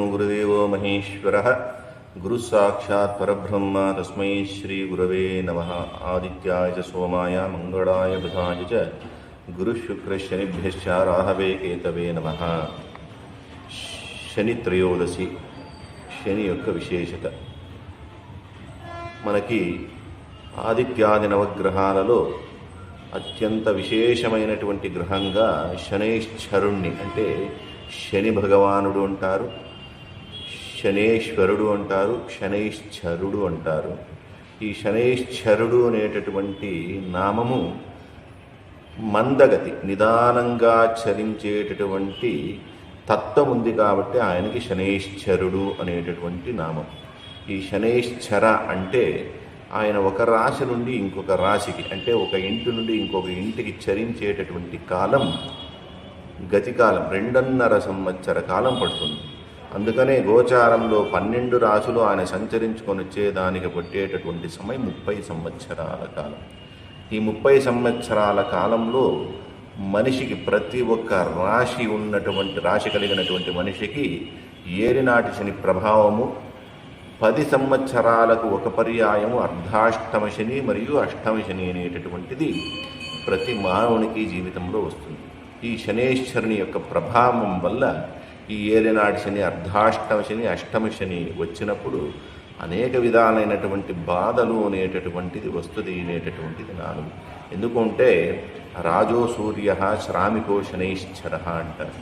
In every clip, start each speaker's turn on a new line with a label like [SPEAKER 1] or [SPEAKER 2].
[SPEAKER 1] విష్ణు గురుదేవో మహేశ్వర గురుసాక్షాత్ పరబ్రహ్మ తస్మై గురవే నమ ఆదిత్యాయ చ సోమాయ మంగళాయ బుధాయ చ గురుశుక్రశనిభ్యశ్చ రాహవే కేతవే నమ శని త్రయోదశి శని యొక్క విశేషత మనకి ఆదిత్యాది నవగ్రహాలలో అత్యంత విశేషమైనటువంటి గ్రహంగా శనైశ్చరుణ్ణి అంటే శని భగవానుడు అంటారు శనేశ్వరుడు అంటారు శనైశ్చరుడు అంటారు ఈ శనైశ్చరుడు అనేటటువంటి నామము మందగతి నిదానంగా చరించేటటువంటి తత్వం ఉంది కాబట్టి ఆయనకి శనైశ్చరుడు అనేటటువంటి నామం ఈ శనైశ్చర అంటే ఆయన ఒక రాశి నుండి ఇంకొక రాశికి అంటే ఒక ఇంటి నుండి ఇంకొక ఇంటికి చరించేటటువంటి కాలం గతికాలం రెండున్నర సంవత్సర కాలం పడుతుంది అందుకనే గోచారంలో పన్నెండు రాసులు ఆయన సంచరించుకొని వచ్చేదానికి పట్టేటటువంటి సమయం ముప్పై సంవత్సరాల కాలం ఈ ముప్పై సంవత్సరాల కాలంలో మనిషికి ప్రతి ఒక్క రాశి ఉన్నటువంటి రాశి కలిగినటువంటి మనిషికి ఏరినాటి శని ప్రభావము పది సంవత్సరాలకు ఒక పర్యాయము అర్ధాష్టమ శని మరియు అష్టమ శని అనేటటువంటిది ప్రతి మానవునికి జీవితంలో వస్తుంది ఈ శనేశ్వరుని యొక్క ప్రభావం వల్ల ఈ ఏలినాటి శని అర్ధాష్టమ శని అష్టమ శని వచ్చినప్పుడు అనేక విధాలైనటువంటి బాధలు అనేటటువంటిది వస్తుంది అనేటటువంటిది నాను ఎందుకంటే రాజో సూర్య శ్రామికో శనైశ్చర అంటారు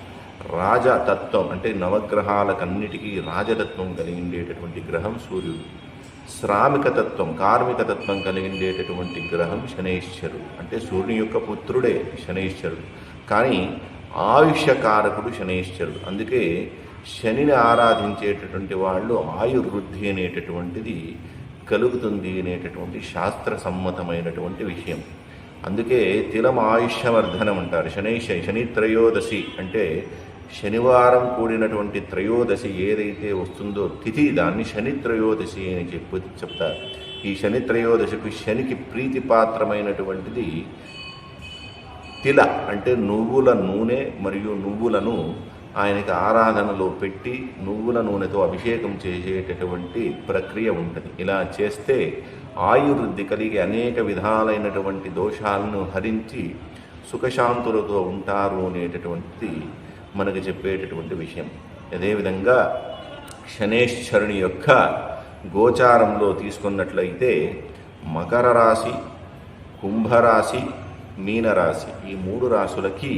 [SPEAKER 1] రాజతత్వం అంటే నవగ్రహాలకన్నిటికీ రాజతత్వం కలిగిండేటటువంటి గ్రహం సూర్యుడు శ్రామికతత్వం కార్మికతత్వం కలిగిండేటటువంటి గ్రహం శనైశ్వరుడు అంటే సూర్యుని యొక్క పుత్రుడే శనైశ్వరుడు కానీ ఆయుష్యకారకుడు శనైశ్వరుడు అందుకే శనిని ఆరాధించేటటువంటి వాళ్ళు ఆయుర్వృద్ధి అనేటటువంటిది కలుగుతుంది అనేటటువంటి శాస్త్ర సమ్మతమైనటువంటి విషయం అందుకే తిలం ఆయుష్యవర్ధనం అంటారు శని శని త్రయోదశి అంటే శనివారం కూడినటువంటి త్రయోదశి ఏదైతే వస్తుందో తిథి దాన్ని శని త్రయోదశి అని చెప్పు చెప్తారు ఈ శని త్రయోదశికి శనికి ప్రీతిపాత్రమైనటువంటిది తిల అంటే నువ్వుల నూనె మరియు నువ్వులను ఆయనకి ఆరాధనలో పెట్టి నువ్వుల నూనెతో అభిషేకం చేసేటటువంటి ప్రక్రియ ఉంటుంది ఇలా చేస్తే ఆయుర్వృద్ధి కలిగి అనేక విధాలైనటువంటి దోషాలను హరించి సుఖశాంతులతో ఉంటారు అనేటటువంటిది మనకు చెప్పేటటువంటి విషయం అదేవిధంగా శనేశ్వరుని యొక్క గోచారంలో తీసుకున్నట్లయితే మకర రాశి కుంభరాశి మీనరాశి ఈ మూడు రాశులకి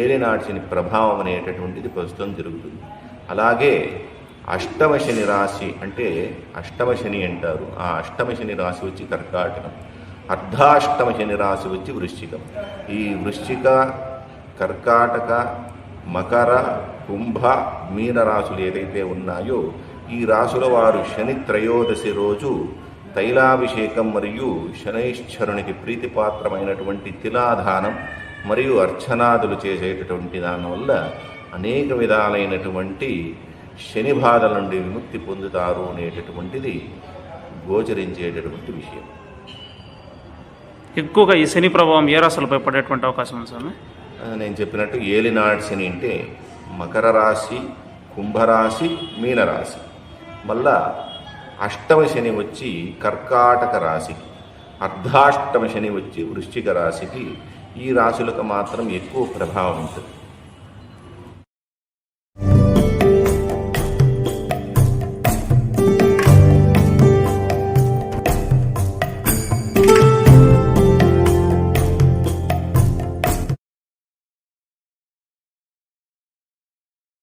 [SPEAKER 1] ఏలినాటిని ప్రభావం అనేటటువంటిది ప్రస్తుతం జరుగుతుంది అలాగే అష్టమ శని రాశి అంటే అష్టమ శని అంటారు ఆ అష్టమ శని రాశి వచ్చి కర్కాటకం అర్ధాష్టమ శని రాశి వచ్చి వృశ్చికం ఈ వృశ్చిక కర్కాటక మకర కుంభ మీన రాశులు ఏదైతే ఉన్నాయో ఈ రాశుల వారు శని త్రయోదశి రోజు తైలాభిషేకం మరియు శనైశ్వరునికి ప్రీతిపాత్రమైనటువంటి తిలాధానం మరియు అర్చనాదులు చేసేటటువంటి దానివల్ల అనేక విధాలైనటువంటి శని నుండి విముక్తి పొందుతారు అనేటటువంటిది గోచరించేటటువంటి విషయం
[SPEAKER 2] ఎక్కువగా ఈ శని ప్రభావం ఏ రాశులపై పడేటువంటి అవకాశం ఉంది సార్
[SPEAKER 1] నేను చెప్పినట్టు ఏలినాడు శని అంటే మకర రాశి కుంభరాశి మీనరాశి మళ్ళా అష్టమ శని వచ్చి కర్కాటక రాశికి అర్ధాష్టమ శని వచ్చి వృశ్చిక రాశికి ఈ రాశులకు మాత్రం ఎక్కువ ప్రభావం ఉంటుంది